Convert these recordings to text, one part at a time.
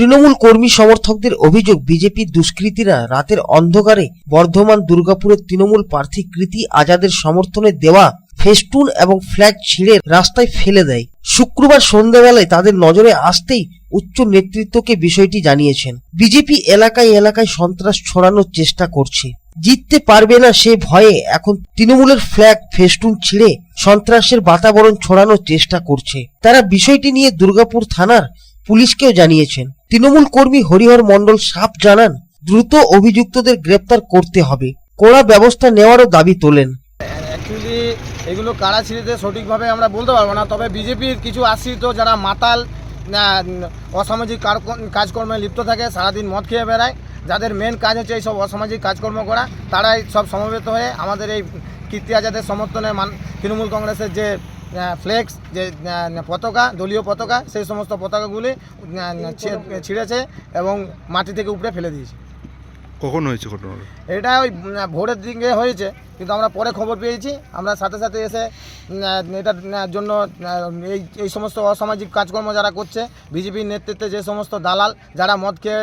তৃণমূল কর্মী সমর্থকদের অভিযোগ, বিজেপির দুষ্কৃতীরা রাতের অন্ধকারে বর্ধমান দুর্গাপুরের তৃণমূল প্রার্থী কৃতি আজাদের সমর্থনে দেওয়া ফেস্টুন এবং ফ্ল্যাগ ছিঁড়ে রাস্তায় ফেলে দেয়। শুক্রবার সন্ধ্যাবেলায় তাদের নজরে আসতেই উচ্চ নেতৃত্বকে বিষয়টি জানিয়েছেন। বিজেপি এলাকায় এলাকায় সন্ত্রাস ছড়ানোর চেষ্টা করছে। জিততে পারবে না সে ভয়ে এখন তৃণমূলের ফ্ল্যাগ, ফেস্টুন ছিঁড়ে সন্ত্রাসের বাতাবরণ ছড়ানোর চেষ্টা করছে। তারা বিষয়টি নিয়ে দুর্গাপুর থানার পুলিশকেও জানিয়েছেন, তৃণমূল কর্মী হরিহর মণ্ডল সাপ জানান, দ্রুত অভিযুক্তদের গ্রেপ্তার করতে হবে। কড়া ব্যবস্থা নেওয়ারও দাবি তোলেন। অ্যাকচুয়ালি এগুলো কারা ছিঁড়েছে সঠিকভাবে আমরা বলতে পারব না, তবে বিজেপির কিছু আশ্রিত যারা মাতাল অসামাজিক কাজকর্মে লিপ্ত থাকে, সারাদিন মদ খেয়ে বেড়ায়, যাদের মেন কাজ হচ্ছে এই সব অসামাজিক কাজকর্ম করা, তারাই সব সমবেত হয়ে আমাদের এই কীর্তি আজাদের সমর্থনে মান, তৃণমূল কংগ্রেসের যে ফ্লেক্স যে পতাকা দলীয় পতাকা সেই সমস্ত পতাকাগুলি ছিঁড়েছে এবং মাটি থেকে উপরে ফেলে দিয়েছে। কখন হয়েছে ঘটনা এটা ওই ভোরের দিকে হয়েছে। কিন্তু আমরা পরে খবর পেয়েছি। আমরা সাথে সাথে এসে এটার জন্য এই এই সমস্ত অসামাজিক কাজকর্ম যারা করছে বিজেপির নেতৃত্বে যে সমস্ত দালাল যারা মদ খেয়ে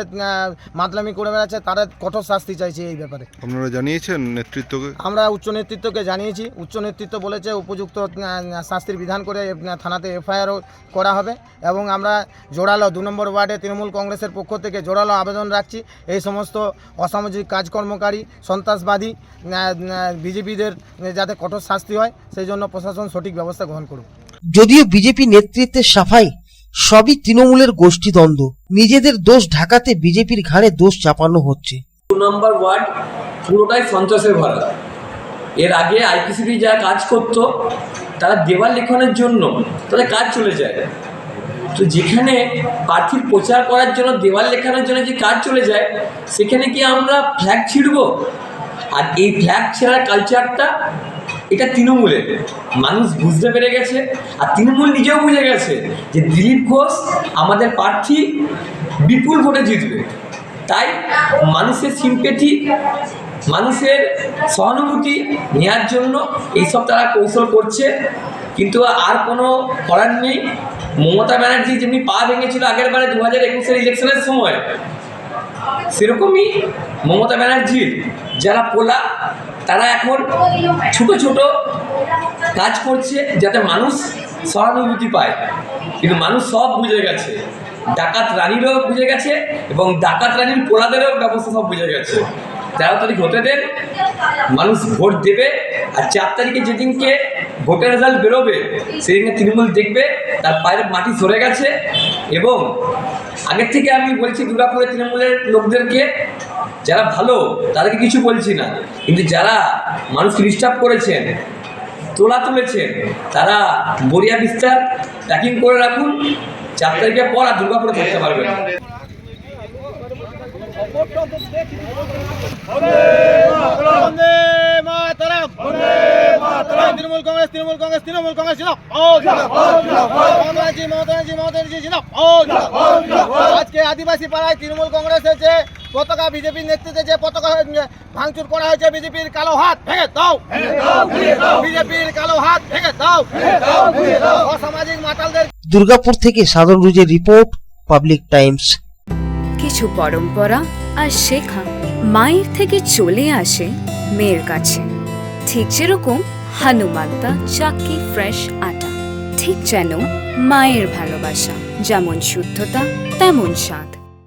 মাতলামি করে বেড়াচ্ছে তাদের কঠোর শাস্তি চাইছে এই ব্যাপারে। আপনারা জানিয়েছেন নেতৃত্বকে? আমরা উচ্চ নেতৃত্বকে জানিয়েছি। উচ্চ নেতৃত্ব বলেছে উপযুক্ত শাস্তির বিধান করে থানাতে এফআইআরও করা হবে এবং আমরা জোরালো দু নম্বর ওয়ার্ডে তৃণমূল কংগ্রেসের পক্ষ থেকে জোরালো আবেদন রাখছি। এই সমস্ত অসামাজিক কাজকর্মকারী সন্ত্রাসবাদী বিজেপিদের যাতে কঠোর শাস্তি হয় সেই জন্য প্রশাসন সঠিক ব্যবস্থা গ্রহণ করুক। যদিও বিজেপি নেতৃত্বের সাফাই সবই তৃণমূলের গোষ্ঠীদ্বন্দ্ব। নিজেদের দোষ ঢাকাতে বিজেপির ঘাড়ে দোষ চাপানো হচ্ছে। দু নম্বর ওয়ার্ড পুরোটাই সন্ত্রাসে ভরা। এর আগে আইপিসিবি যা কাজ করতো তারা দেওয়াল লেখনের জন্য তাদের কাজ চলে যায়। তো যেখানে প্রার্থীর প্রচার করার জন্য দেওয়াল লেখানোর জন্য যে কাজ চলে যায় সেখানে কি আমরা ফ্ল্যাগ ছিঁড়ব? আর এই ফ্ল্যাগ ছেঁড়ার কালচারটা এটা তৃণমূলের। মানুষ বুঝতে পেরে গেছে, আর তৃণমূল নিজেও বুঝে গেছে যে দিলীপ ঘোষ আমাদের প্রার্থী বিপুল ভোটে জিতবে। তাই মানুষের সিম্পেথি মানুষের সহানুভূতি নেওয়ার জন্য এইসব তারা কৌশল করছে। কিন্তু আর কোনো করার নেই। মমতা ব্যানার্জি যেমনি পা ভেঙেছিল আগের বারে দু হাজার একুশের ইলেকশনের সময় সেরকমই মমতা ব্যানার্জির যারা পোলা, তারা এখন ছোট ছোট কাজ করছে যাতে মানুষ সহানুভূতি পায়। কিন্তু মানুষ সব বুঝে গেছে। ডাকাত রানীরও বুঝে গেছে এবং ডাকাত রানীর পোলাদেরও ব্যবস্থা সব বুঝে গেছে। তেরো তারিখ হতে দেন, মানুষ ভোট দেবে আর চার তারিখে যেদিনকে ভোটের রেজাল্ট বেরোবে, সেদিনকে তৃণমূল দেখবে, তার পায়ের মাটি সরে গেছে এবং আগের থেকে আমি বলছি দুর্গাপুরে তৃণমূলের লোকদেরকে, যারা ভালো, তাদেরকে কিছু বলছি না। কিন্তু যারা মানুষকে ডিস্টার্ব করেছেন, তোলা তুলেছেন, তারা বরিয়া বিস্তার প্যাকিং করে রাখুন। চার তারিখের পর আর দুর্গাপুরে থাকতে পারবেন তৃণমূল কংগ্রেস তৃণমূল কংগ্রেস তৃণমূল কংগ্রেস জিন্দাবাদ। মমতাজি মমতাজি মমতাজি জিন্দাবাদ। আজকে আদিবাসী পাড়ায় তৃণমূল কংগ্রেসের যে পতাকা বিজেপির নেতৃত্বে যে পতাকা ভাঙচুর করা হয়েছে বিজেপির কালো হাত ভেঙে দাও। বিজেপির কালো হাত ভেঙে দাও। অসামাজিক মাতালদের দুর্গাপুর থেকে সাধন রুজের রিপোর্ট পাবলিক টাইমস। কিছু পরম্পরা আর শেখা মায়ের থেকে চলে আসে মেয়ের কাছে। ঠিক যেরকম হানুমান্তা চাকি ফ্রেশ আটা। ঠিক যেন মায়ের ভালোবাসা যেমন শুদ্ধতা তেমন স্বাদ।